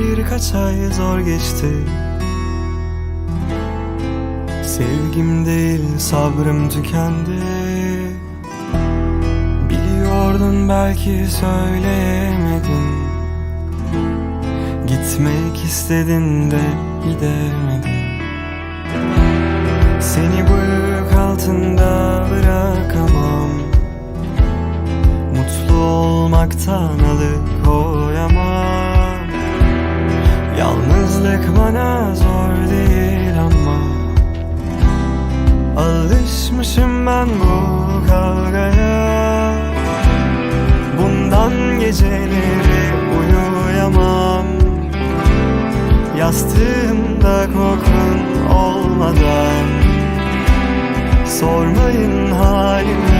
birkaç ay zor geçti. Sevgim değil sabrım tükendi. Biliyordun belki söyleyemedin. Gitmek istedin de gidemedin. Seni bu yük altında bırakamam. Mutlu olmaktan alıkoyamam Alışmışım ben bu kavgaya. Bundan geceleri uyuyamam. Yastığımda kokun olmadan. Sormayın halimi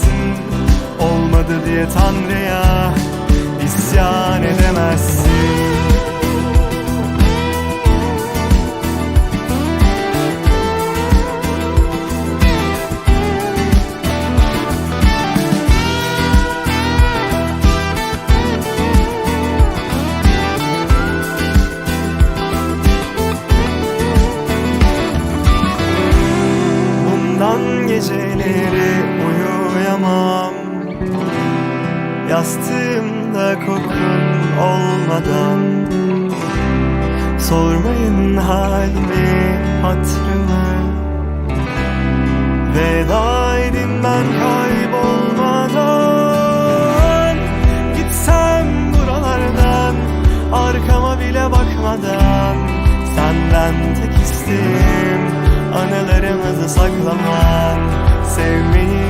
seversin Olmadı diye Tanrı'ya isyan edemezsin. Geceleri uyuyamam Yastığımda kokun olmadan. Sormayın halimi hatırımı. Veda edin ben kaybolmadan. Gitsem buralardan Arkama bile bakmadan. Senden tek isteğim Anılarımızı saklaman Sevmeyi